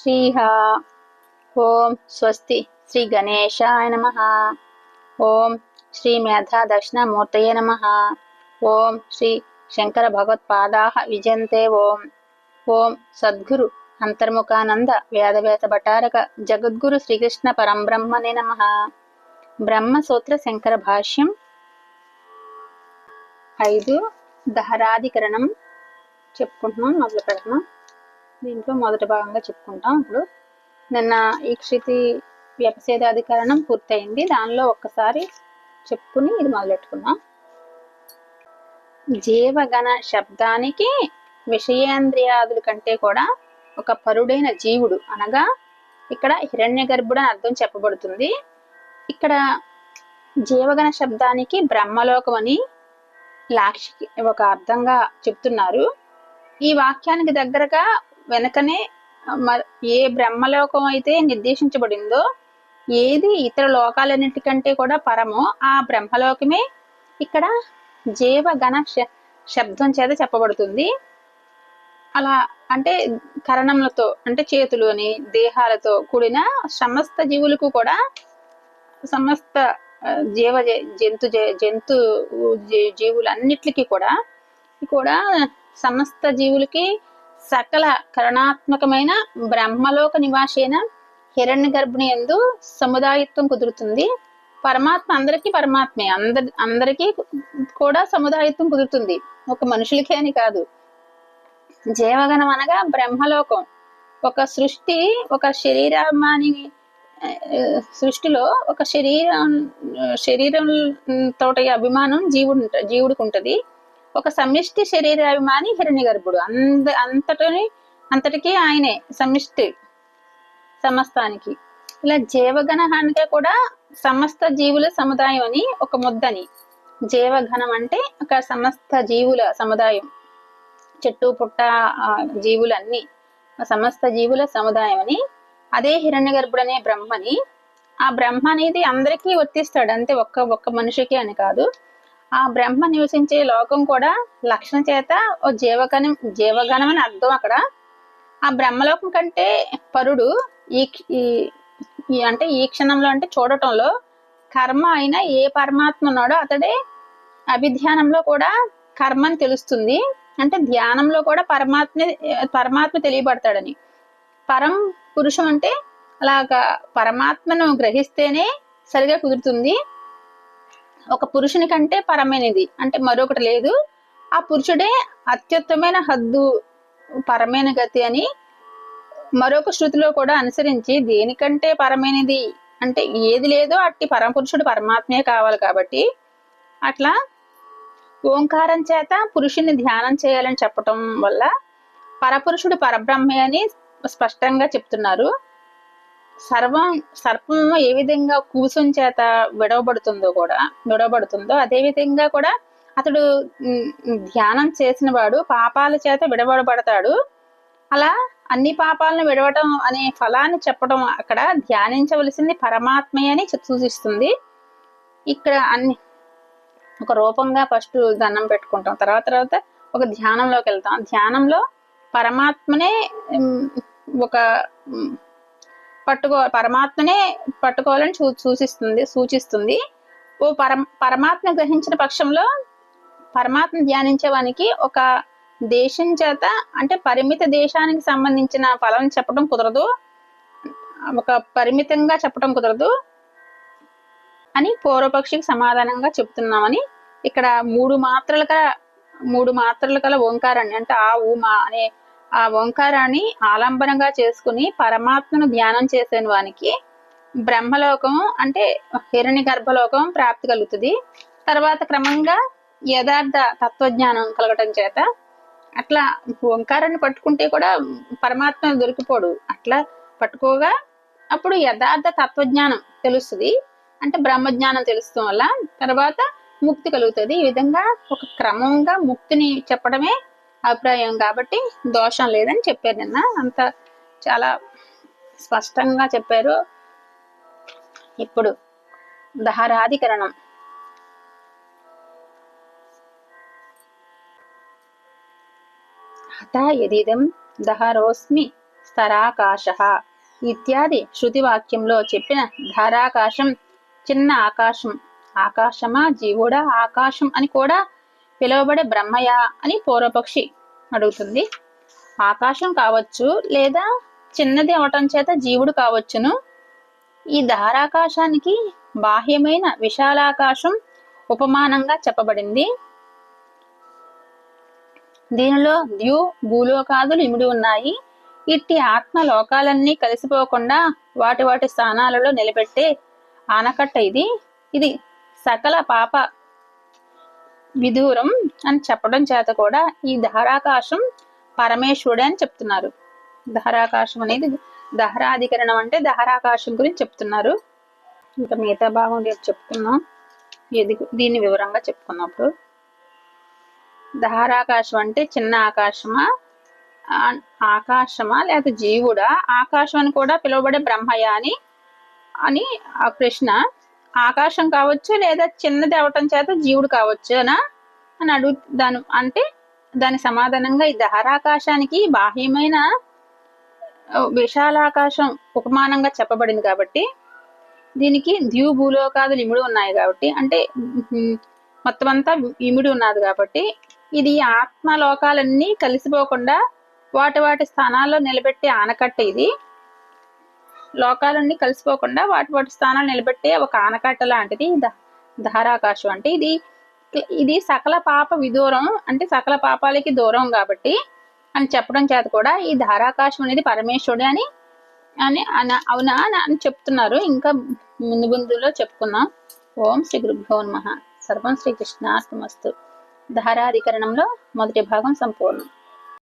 శ్రీహ ఓం స్వస్తి శ్రీ గణేశాయ నమ ఓం శ్రీ మేధా దక్షిణామూర్తయే నమ ఓం శ్రీ శంకర భగవత్పాదా విజయంతే ఓం ఓం సద్గురు అంతర్ముఖానంద వేదవేత భటారక జగద్గురు శ్రీకృష్ణ పరంబ్రహ్మనే నమ బ్రహ్మసూత్ర శంకర భాష్యం ఐదు దహరాధికరణం చెప్పుకుంటున్నాం మొదలు పెడతాం దీంట్లో మొదటి భాగంగా చెప్పుకుంటాం. ఇప్పుడు నిన్న ఈ ఈక్షితి వ్యపసేదాధికరణం పూర్తయింది. దానిలో ఒక్కసారి చెప్పుకుని ఇది మొదలెట్టుకున్నాం జీవగణ శబ్దానికి విషయేంద్రియాదుల కంటే కూడా ఒక పరుడైన జీవుడు అనగా ఇక్కడ హిరణ్య గర్భుడు అని అర్థం చెప్పబడుతుంది. ఇక్కడ జీవగణ శబ్దానికి బ్రహ్మలోకం అని లాక్షికి ఒక అర్థంగా చెప్తున్నారు. ఈ వాక్యానికి దగ్గరగా వెనకనే మ- ఏ బ్రహ్మలోకం అయితే నిర్దేశించబడిందో ఏది ఇతర లోకాలన్నిటికంటే కూడా పరమో ఆ బ్రహ్మలోకమే ఇక్కడ జీవగణ శ- శబ్దం చేత చెప్పబడుతుంది. అలా అంటే కరణములతో అంటే చేతులు అని దేహాలతో కూడిన సమస్త జీవులకు కూడా సమస్త జీవ జంతు జ- జంతు జీ- జీవులన్నిటికీ కూడా కూడా సమస్త జీవులకి సకల కరణాత్మకమైన బ్రహ్మలోక నివాసైన హిరణ్య గర్భిణి ఎందు సముదాయత్వం కుదురుతుంది. పరమాత్మ అందరికీ పరమాత్మే. అందరి అందరికీ కూడా సముదాయత్వం కుదురుతుంది. ఒక మనుషులకే అని కాదు. జీవగణం అనగా బ్రహ్మలోకం. ఒక సృష్టి ఒక శరీరమాని సృష్టిలో ఒక శరీరం శరీరం తోటి అభిమానం జీవుడు జీవుడికి ఉంటుంది. ఒక సమిష్టి శరీరాభిమాని హిరణ్య గర్భుడు అంద అంతటిని అంతటికీ ఆయనే సమిష్టి సమస్తానికి. ఇలా జీవగణ కూడా సమస్త జీవుల సముదాయం అని ఒక ముద్దని. జీవఘనం అంటే ఒక సమస్త జీవుల సముదాయం. చెట్టు పుట్ట ఆ, జీవులన్నీ సమస్త జీవుల సముదాయం అని. అదే హిరణ్య గర్భుడు అనే బ్రహ్మని. ఆ బ్రహ్మ అనేది అందరికీ వర్తిస్తాడు. అంతే ఒక్క ఒక్క మనిషికి అని కాదు. ఆ బ్రహ్మ నివసించే లోకం కూడా లక్షణ చేత ఓ జీవగణం జీవగణం అని అర్థం అక్కడ. ఆ బ్రహ్మలోకం కంటే పరుడు ఈ అంటే ఈ క్షణంలో అంటే చూడటంలో కర్మ అయిన ఏ పరమాత్మ ఉన్నాడో అతడే అభిధ్యానంలో కూడా కర్మ అని తెలుస్తుంది. అంటే ధ్యానంలో కూడా పరమాత్మ పరమాత్మ తెలియబడతాడని. పరం పురుషం అంటే అలాగా పరమాత్మను గ్రహిస్తేనే సరిగా కుదురుతుంది. ఒక పురుషుని కంటే పరమైనది. అంటే మరొకటి లేదు. ఆ పురుషుడే అత్యుత్తమైన హద్దు పరమైన గతి అని మరొక శృతిలో కూడా అనుసరించి దేనికంటే పరమైనది? అంటే ఏది లేదో అట్టి పరమపురుషుడు పరమాత్మే కావాలి కాబట్టి అట్లా ఓంకారం చేత పురుషుని ధ్యానం చేయాలని చెప్పటం వల్ల పరపురుషుడు పరబ్రహ్మే అని స్పష్టంగా చెప్తున్నారు. సర్వం సర్పము ఏ విధంగా కూసం చేత విడవబడుతుందో కూడా విడవబడుతుందో అదే విధంగా కూడా అతడు ధ్యానం చేసిన వాడు పాపాల చేత విడవబడతాడు. అలా అన్ని పాపాలను విడవటం అనే ఫలాన్ని చెప్పడం అక్కడ ధ్యానించవలసింది పరమాత్మే అని సూచిస్తుంది. ఇక్కడ అన్ని ఒక రూపంగా ఫస్ట్ దండం పెట్టుకుంటాం. తర్వాత తర్వాత ఒక ధ్యానంలోకి వెళ్తాం. ధ్యానంలో పరమాత్మనే ఒక పట్టుకో పరమాత్మనే పట్టుకోవాలని చూ సూచిస్తుంది సూచిస్తుంది. ఓ పరమ పరమాత్మ గ్రహించిన పక్షంలో పరమాత్మ ధ్యానించేవానికి ఒక దేశం చేత అంటే పరిమిత దేశానికి సంబంధించిన ఫలం చెప్పడం కుదరదు. ఒక పరిమితంగా చెప్పడం కుదరదు అని పూర్వపక్షికి సమాధానంగా చెప్తున్నామని ఇక్కడ మూడు మాత్రలుగా మూడు మాత్రలు కల ఓంకారాన్ని అంటే ఆ ఊమా అనే ఆ ఓంకారాన్ని ఆలంబనంగా చేసుకుని పరమాత్మను ధ్యానం చేసిన వానికి బ్రహ్మలోకం అంటే హిరణ్య గర్భలోకం ప్రాప్తి కలుగుతుంది. తర్వాత క్రమంగా యథార్థ తత్వజ్ఞానం కలగటం చేత అట్లా ఓంకారాన్ని పట్టుకుంటే కూడా పరమాత్మ దొరికిపోడు. అట్లా పట్టుకోగా అప్పుడు యథార్థ తత్వజ్ఞానం తెలుస్తుంది. అంటే బ్రహ్మజ్ఞానం తెలుస్తాం వల్ల తర్వాత ముక్తి కలుగుతుంది. ఈ విధంగా ఒక క్రమంగా ముక్తిని చెప్పడమే అభిప్రాయం కాబట్టి దోషం లేదని చెప్పారు నిన్న. అంత చాలా స్పష్టంగా చెప్పారు. ఇప్పుడు దహరాధికరణం అత యదిదం దహరోస్మి స్తరాకాశ ఇత్యాది శృతి వాక్యంలో చెప్పిన ధారాకాశం చిన్న ఆకాశం. ఆకాశమా జీవుడా ఆకాశం అని కూడా పిలువబడే బ్రహ్మయ్య అని పూర్వపక్షి అడుగుతుంది. ఆకాశం కావచ్చు లేదా చిన్నది అవటం చేత జీవుడు కావచ్చును. ఈ ధారాకాశానికి బాహ్యమైన విశాలాకాశం ఉపమానంగా చెప్పబడింది. దీనిలో ద్యు భూలోకాదులు ఇమిడి ఉన్నాయి. ఇట్టి ఆత్మ లోకాలన్నీ కలిసిపోకుండా వాటి వాటి స్థానాలలో నిలబెట్టే ఆనకట్ట ఇది. ఇది సకల పాప విదూరం అని చెప్పడం చేత కూడా ఈ ధారాకాశం పరమేశ్వరుడే అని చెప్తున్నారు. ధారాకాశం అనేది దహరాధికరణం అంటే దహరాకాశం గురించి చెప్తున్నారు. ఇంకా మిగతా భాగం రేపు చెప్తున్నాం. ఇది దీన్ని వివరంగా చెప్పుకున్నప్పుడు. దహరాకాశం అంటే చిన్న ఆకాశమా? ఆకాశమా? లేదా జీవుడా? ఆకాశం అని కూడా పిలువబడే బ్రహ్మయ్య అని అని ఆ ప్రశ్న ఆకాశం కావచ్చు లేదా చిన్నది అవటం చేత జీవుడు కావచ్చు అనా? అని అడుగు దాని అంటే దాని సమాధానంగా ఈ దహరాకాశానికి బాహ్యమైన విశాలాకాశం ఉపమానంగా చెప్పబడింది కాబట్టి దీనికి ద్యూ భూలోకాదులు ఇమిడి ఉన్నాయి కాబట్టి అంటే మొత్తం అంతా ఇమిడి ఉన్నది కాబట్టి ఇది ఆత్మలోకాలన్నీ కలిసిపోకుండా వాటి వాటి స్థానాల్లో నిలబెట్టే ఆనకట్ట ఇది. లోకాలన్నీ కలిసిపోకుండా వాటి వాటి స్థానాలు నిలబెట్టే ఒక ఆనకట్ట లాంటిది ధారాకాశం అంటే ఇది ఇది సకల పాప విదూరం అంటే సకల పాపాలకి దూరం కాబట్టి అని చెప్పడం చేత కూడా ఈ ధారాకాశం అనేది పరమేశ్వరుడు అని అని అన- అవునా అని చెప్తున్నారు. ఇంకా ముందు ముందులో చెప్పుకుందాం. ఓం శ్రీ గురుభ్యో నమ. సర్వం శ్రీకృష్ణార్థమస్తు ధారాధికరణంలో మొదటి భాగం సంపూర్ణం.